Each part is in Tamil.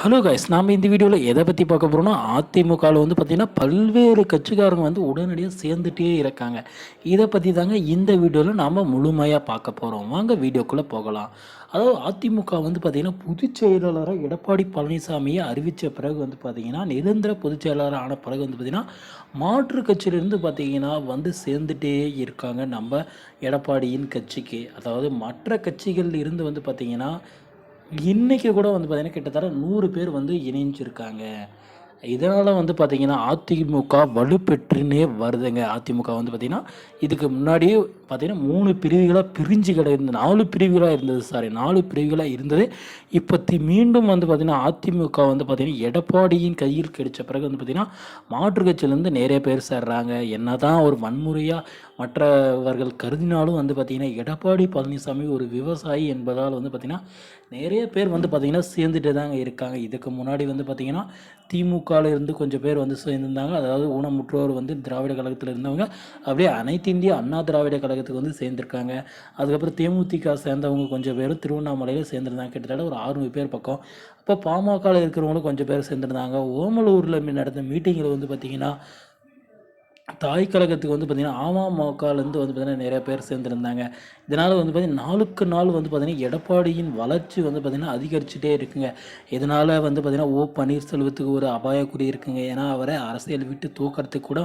ஹலோ கைஸ் நாம் இந்த வீடியோவில் எதை பற்றி பார்க்க போகிறோம்னா அதிமுகவில் வந்து பார்த்திங்கன்னா பல்வேறு கட்சிக்காரங்க வந்து உடனடியாக சேர்ந்துட்டே இருக்காங்க. இதை பற்றி தாங்க இந்த வீடியோவில் நாம் முழுமையாக பார்க்க போகிறோம் வாங்க வீடியோக்குள்ளே போகலாம். அதாவது அதிமுக வந்து பார்த்திங்கன்னா பொதுச் செயலாளராக எடப்பாடி பழனிசாமியை அறிவித்த பிறகு வந்து பார்த்திங்கன்னா நிரந்தர பொதுச் செயலாளர் ஆன பிறகு வந்து பார்த்திங்கன்னா மாற்று கட்சியிலேருந்து பார்த்திங்கன்னா வந்து சேர்ந்துட்டே இருக்காங்க நம்ம எடப்பாடியின் கட்சிக்கு. அதாவது மற்ற கட்சிகள் இருந்து வந்து பார்த்திங்கன்னா இன்றைக்கி கூட வந்து பார்த்திங்கன்னா கிட்டத்தட்ட நூறு பேர் வந்து இணைஞ்சிருக்காங்க. இதனால் வந்து பார்த்திங்கன்னா அதிமுக வலுப்பெற்றுனே வருதுங்க. அதிமுக வந்து பார்த்திங்கன்னா இதுக்கு முன்னாடியே பார்த்திங்கன்னா மூணு பிரிவுகளாக பிரிஞ்சு கிடந்தது. நாலு பிரிவுகளாக இருந்தது சாரி நாலு பிரிவுகளாக இருந்தது. இப்போ மீண்டும் வந்து பார்த்திங்கன்னா அதிமுக வந்து பார்த்திங்கன்னா எடப்பாடியின் கையில் கிடைச்ச பிறகு வந்து பார்த்திங்கன்னா மாற்று கட்சியிலேருந்து நிறைய பேர் சேர்றாங்க. என்ன தான் ஒரு வன்முறையாக மற்றவர்கள் கருதினாலும் வந்து பார்த்திங்கன்னா எடப்பாடி பழனிசாமி ஒரு விவசாயி என்பதால் வந்து பார்த்திங்கன்னா நிறைய பேர் வந்து பார்த்திங்கன்னா சேர்ந்துட்டு தாங்க இருக்காங்க. இதுக்கு முன்னாடி வந்து பார்த்திங்கன்னா திமுகவில் இருந்து கொஞ்சம் பேர் வந்து சேர்ந்துருந்தாங்க. அதாவது ஊனமுற்றோர் வந்து திராவிட கழகத்தில் இருந்தவங்க. அப்படியே அனைத்து இந்திய அண்ணா திராவிட கழகத்துக்கு வந்து சேர்ந்துருக்காங்க. அதுக்கப்புறம் தேமுதிக சேர்ந்தவங்க கொஞ்சம் பேர் திருவண்ணாமலையில் சேர்ந்துருந்தாங்க. கிட்டத்தட்ட ஒரு ஆறுநூறு பேர் பக்கம். அப்போ பாமகவில் இருக்கிறவங்களும் கொஞ்சம் பேர் சேர்ந்துருந்தாங்க. ஓமலூரில் நடந்த மீட்டிங்கில் வந்து பார்த்திங்கன்னா தாய் கழகத்துக்கு வந்து பார்த்திங்கன்னா அமமுகலேருந்து வந்து பார்த்திங்கன்னா நிறைய பேர் சேர்ந்துருந்தாங்க. இதனால் வந்து பார்த்திங்கன்னா நாளுக்கு நாள் வந்து பார்த்திங்கன்னா எடப்பாடியின் வளர்ச்சி வந்து பார்த்திங்கன்னா அதிகரிச்சுட்டே இருக்குங்க. இதனால் வந்து பார்த்திங்கன்னா ஓ பன்னீர்செல்வத்துக்கு ஒரு அபாயக்குறி இருக்குங்க. ஏன்னா அவரை அரசியல் விட்டு தூக்கிறதுக்கு கூட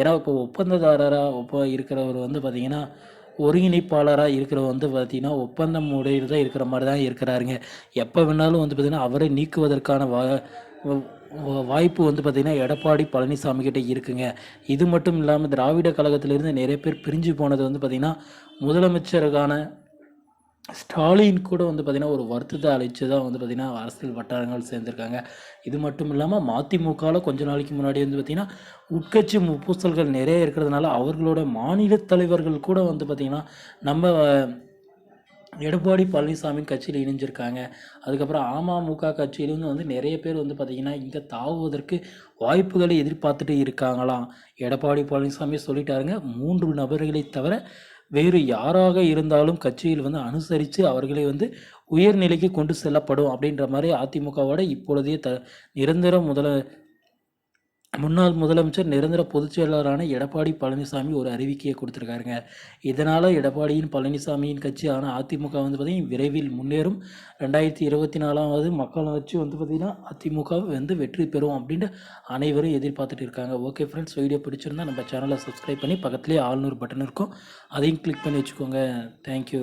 ஏன்னா இப்போ ஒப்பந்ததாரராக ஒப்ப இருக்கிறவர் வந்து பார்த்திங்கன்னா ஒருங்கிணைப்பாளராக இருக்கிறவர் வந்து பார்த்திங்கன்னா ஒப்பந்தம் உடையதாக தான் இருக்கிற மாதிரி தான் இருக்கிறாருங்க. எப்போ வேணாலும் வந்து பார்த்திங்கன்னா அவரை நீக்குவதற்கான வ வாய்ப்பு வந்து பார்த்திங்கன்னா எடப்பாடி பழனிசாமி கிட்ட இருக்குங்க. இது மட்டும் இல்லாமல் திராவிட கழகத்திலிருந்து நிறைய பேர் பிரிஞ்சு போனது வந்து பார்த்திங்கன்னா முதலமைச்சருக்கான ஸ்டாலின் கூட வந்து பார்த்திங்கன்னா ஒரு வருத்தத்தை அழைச்சி தான் வந்து பார்த்திங்கன்னா அரசியல் வட்டாரங்கள் சேர்ந்துருக்காங்க. இது மட்டும் இல்லாமல் மதிமுகவில் கொஞ்ச நாளைக்கு முன்னாடி வந்து பார்த்திங்கன்னா உட்கட்சி பூசல்கள் நிறைய இருக்கிறதுனால அவர்களோட மாநில தலைவர்கள் கூட வந்து பார்த்திங்கன்னா நம்ம எடப்பாடி பழனிசாமி கட்சியில் இணைஞ்சிருக்காங்க. அதுக்கப்புறம் அமமுக கட்சியிலேருந்து வந்து நிறைய பேர் வந்து பார்த்திங்கன்னா இங்கே தாவுவதற்கு வாய்ப்புகளை எதிர்பார்த்துட்டு இருக்காங்களாம். எடப்பாடி பழனிசாமி சொல்லிட்டாருங்க மூன்று நபர்களை தவிர வேறு யாராக இருந்தாலும் கட்சியில் வந்து அனுசரித்து அவர்களை வந்து உயர்நிலைக்கு கொண்டு செல்லப்படும். அப்படின்ற மாதிரி அதிமுகவோட இப்பொழுதைய த நிரந்தர முதல முன்னாள் முதலமைச்சர் நிரந்தர பொதுச் செயலாளரான எடப்பாடி பழனிசாமி ஒரு அறிவிக்கையை கொடுத்துருக்காருங்க. இதனால் எடப்பாடியின் பழனிசாமியின் கட்சியான அதிமுக வந்து பார்த்திங்கன்னா விரைவில் முன்னேறும். ரெண்டாயிரத்தி இருபத்தி நாலாவது மக்களாட்சி வந்து பார்த்திங்கன்னா அதிமுக வந்து வெற்றி பெறும் அப்படின்ட்டு அனைவரும் எதிர்பார்த்துட்டு இருக்காங்க. ஓகே ஃப்ரெண்ட்ஸ் வீடியோ பிடிச்சிருந்தா நம்ம சேனலை சப்ஸ்கிரைப் பண்ணி பக்கத்துலேயே ஆள்நூறு பட்டன் இருக்கும். அதையும் கிளிக் பண்ணி வச்சுக்கோங்க. தேங்க்யூ